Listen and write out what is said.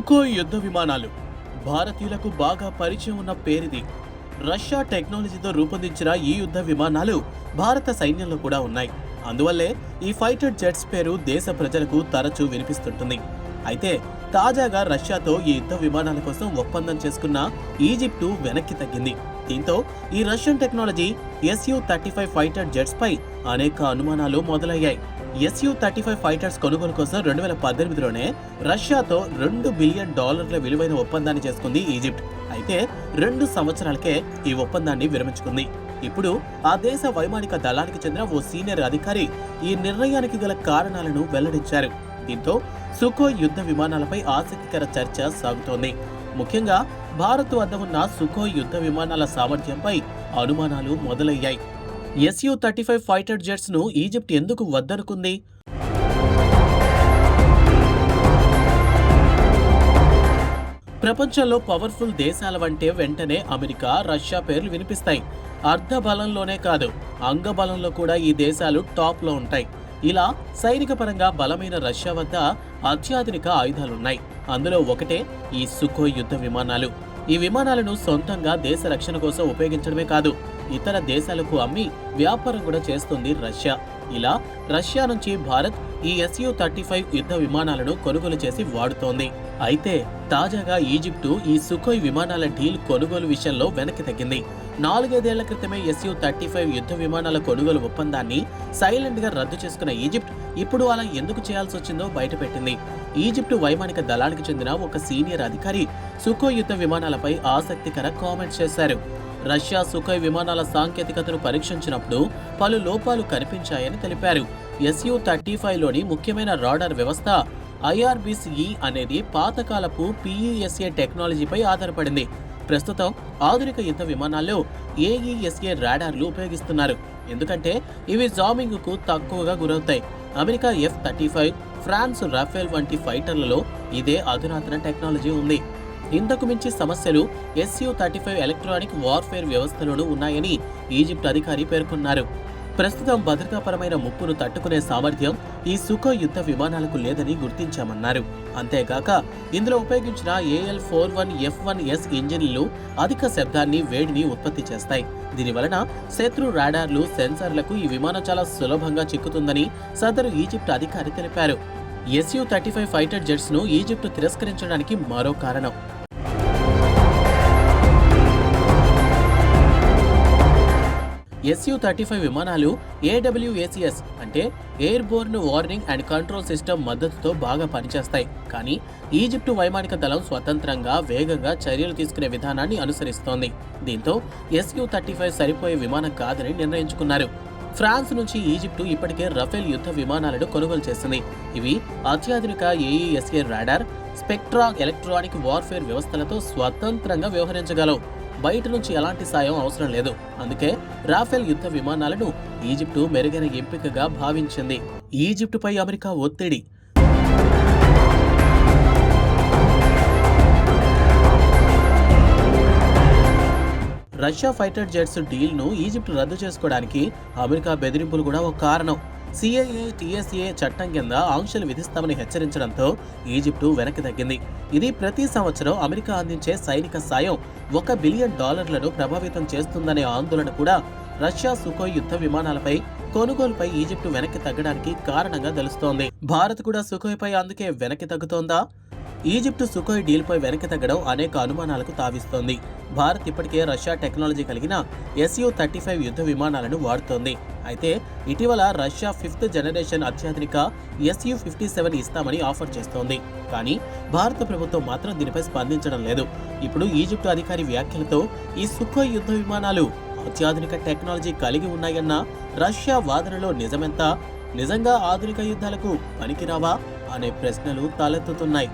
Sukhoi యుద్ధ విమానాలు భారతీయులకు బాగా పరిచయం ఉన్న పేరిది. రష్యా టెక్నాలజీతో రూపొందించిన ఈ యుద్ధ విమానాలు భారత సైన్యంలో కూడా ఉన్నాయి. అందువల్లే ఈ ఫైటర్ జెట్స్ పేరు దేశ ప్రజలకు తరచూ వినిపిస్తుంటుంది. అయితే తాజాగా రష్యాతో ఈ యుద్ధ విమానాల కోసం ఒప్పందం చేసుకున్న ఈజిప్టు వెనక్కి తగ్గింది. దీంతో ఈ Russian technology SU thirty five fighter jets పై అనేక అనుమానాలు మొదలయ్యాయి. ఎస్యూ థర్టీ ఫైవ్ ఫైటర్స్ కొనుగోలు కోసం రెండు వేల పద్దెనిమిదిలోనే రష్యాతో రెండు బిలియన్ డాలర్ల విలువైన ఒప్పందాన్ని చేసుకుంది ఈజిప్ట్. అయితే రెండు సంవత్సరాలకే ఈ ఒప్పందాన్ని విరమించుకుంది. ఇప్పుడు ఆ దేశ వైమానిక దళానికి చెందిన ఓ సీనియర్ అధికారి ఈ నిర్ణయానికి గల కారణాలను వెల్లడించారు. దీంతో సుఖో యుద్ధ విమానాలపై ఆసక్తికర చర్చ సాగుతోంది. ముఖ్యంగా భారత్ వద్ద ఉన్న సుఖో యుద్ధ విమానాల సామర్థ్యంపై అనుమానాలు మొదలయ్యాయి. ఎస్యూ థర్టీ ఫైవ్ ఫైటర్ జెట్స్ను ఈజిప్ట్ ఎందుకు వద్దనుకుంది? ప్రపంచంలో పవర్ఫుల్ దేశాల వంటే వెంటనే అమెరికా రష్యా పేర్లు వినిపిస్తాయి. అర్ధ బలంలోనే కాదు అంగ బలంలో కూడా ఈ దేశాలు టాప్లో ఉంటాయి. ఇలా సైనిక పరంగా బలమైన రష్యా వద్ద అత్యాధునిక ఆయుధాలున్నాయి. అందులో ఒకటే ఈ సుఖోయ్ యుద్ధ విమానాలు. ఈ విమానాలను సొంతంగా దేశ రక్షణ కోసం ఉపయోగించడమే కాదు ఇతర దేశాలకు అమ్మి వ్యాపారం కూడా చేస్తుంది రష్యా. ఇలా రష్యా నుంచి భారత్ ఈ ఎస్యు థర్టీ ఫైవ్ యుద్ధ విమానాలను కొనుగోలు చేసి వాడుతోంది. అయితే తాజాగా ఈజిప్టు ఈ సుఖోయ్ విమానాల డీల్ కొనుగోలు విషయంలో వెనక్కి తగ్గింది. నాలుగైదేళ్ళ క్రితమే ఎస్యు థర్టీ ఫైవ్ యుద్ధ విమానాల కొనుగోలు ఒప్పందాన్ని సైలెంట్గా రద్దు చేసుకున్న ఈజిప్ట్ ఇప్పుడు అలా ఎందుకు చేయాల్సి వచ్చిందో బయటపెట్టింది. ఈజిప్టు వైమానిక దళానికి చెందిన ఒక సీనియర్ అధికారి సుఖో యుద్ధ విమానాలపై ఆసక్తికర కామెంట్స్ చేశారు. రష్యా సుకోయ్ విమానాల సాంకేతికతను పరీక్షించినప్పుడు పలు లోపాలు కనిపించాయని తెలిపారు. ఎస్యు థర్టీ లోని ముఖ్యమైన రాడార్ వ్యవస్థ ఐఆర్బిసిఈ అనేది పాతకాలపు పిఈఎస్ఏ టెక్నాలజీపై ఆధారపడింది. ప్రస్తుతం ఆధునిక యుద్ధ విమానాల్లో ఏఈఎస్ఏ రాడార్లు ఉపయోగిస్తున్నారు. ఎందుకంటే ఇవి జామింగ్కు తక్కువగా గురవుతాయి. America F thirty five France Rafale వంటి ఫైటర్లలో ఇదే అధునాతన టెక్నాలజీ ఉంది. ఇంతకు మించి సమస్యలు SU thirty five electronic warfare వ్యవస్థలోనూ ఉన్నాయని ఈజిప్ట్ అధికారి పేర్కొన్నారు. ప్రస్తుతం భద్రతాపరమైన ముప్పును తట్టుకునే సామర్థ్యం ఈ సుఖో యుద్ధ విమానాలకు లేదని గుర్తించామన్నారు. అంతేకాక ఇందులో ఉపయోగించిన AL four one F one S ఇంజిన్లు అధిక శబ్దాన్ని వేడిని ఉత్పత్తి చేస్తాయి. దీని వలన శత్రు రాడార్లు సెన్సార్లకు ఈ విమానం చాలా సులభంగా చిక్కుతుందని సదరు ఈజిప్ట్ అధికారి తెలిపారు. ఎస్యూ థర్టీ ఫైవ్ ఫైటర్ జెట్స్ను ఈజిప్ట్ తిరస్కరించడానికి మరో కారణం ఎస్యు థర్టీ ఫైవ్ విమానాలు ఏడబ్ల్యూఏసిఎస్ అంటే airborne warning and control system మద్దతుతో బాగా పనిచేస్తాయి. కానీ ఈజిప్టు వైమానిక దళం స్వతంత్రంగా వేగంగా చర్యలు తీసుకునే విధానాన్ని అనుసరిస్తోంది. దీంతో ఎస్యు థర్టీ ఫైవ్ సరిపోయే విమానం కాదని నిర్ణయించుకున్నారు. ఫ్రాన్స్ నుంచి ఈజిప్టు ఇప్పటికే రఫేల్ యుద్ధ విమానాలను కొనుగోలు చేసింది. ఇవి అత్యాధునిక AESA radar Spectra electronic warfare వ్యవస్థలతో స్వతంత్రంగా వ్యవహరించగలవు. బయట నుంచి ఎలాంటి సాయం అవసరం లేదు. అందుకే రాఫెల్ యుద్ధ విమానాలను ఈజిప్టు మెరుగైన ఎంపికగా భావించింది. ఈజిప్టుపై అమెరికా ఒత్తిడి. రష్యా ఫైటర్ జెట్స్ డీల్ను ఈజిప్ట్ రద్దు చేసుకోవడానికి అమెరికా బెదిరింపులు కూడా ఒక కారణం. సిఐఏ టీఎస్ఏ చట్టం కింద ఆంక్షలు విధిస్తామని హెచ్చరించడంతో ఈజిప్టు వెనక్కి తగ్గింది. ఇది ప్రతి సంవత్సరం అమెరికా అందించే సైనిక సాయం ఒక బిలియన్ డాలర్లను ప్రభావితం చేస్తుందనే ఆందోళన కూడా రష్యా సుఖోయ్ యుద్ధ విమానాలపై కొనుగోలుపై ఈజిప్టు వెనక్కి తగ్గడానికి కారణంగా తెలుస్తోంది. భారత్ కూడా సుఖోయ్పై అందుకే వెనక్కి తగ్గుతోందా? ఈజిప్టు సుఖోయ్ డీల్పై వెనక్కి తగ్గడం అనేక అనుమానాలకు తావిస్తోంది. భారత్ ఇప్పటికే రష్యా టెక్నాలజీ కలిగిన ఎస్యు థర్టీ ఫైవ్ యుద్ధ విమానాలను వాడుతోంది. అయితే ఇటీవల రష్యా ఫిఫ్త్ జనరేషన్ అత్యాధునిక ఎస్యు ఫిఫ్టీ సెవెన్ ఇస్తామని ఆఫర్ చేస్తోంది. కానీ భారత ప్రభుత్వం మాత్రం దీనిపై స్పందించడం లేదు. ఇప్పుడు ఈజిప్టు అధికారి వ్యాఖ్యలతో ఈ సుఖోయ్ యుద్ధ విమానాలు అత్యాధునిక టెక్నాలజీ కలిగి ఉన్నాయన్న రష్యా వాదనలో నిజమెంత? నిజంగా ఆధునిక యుద్ధాలకు పనికిరావా? అనే ప్రశ్నలు తలెత్తుతున్నాయి.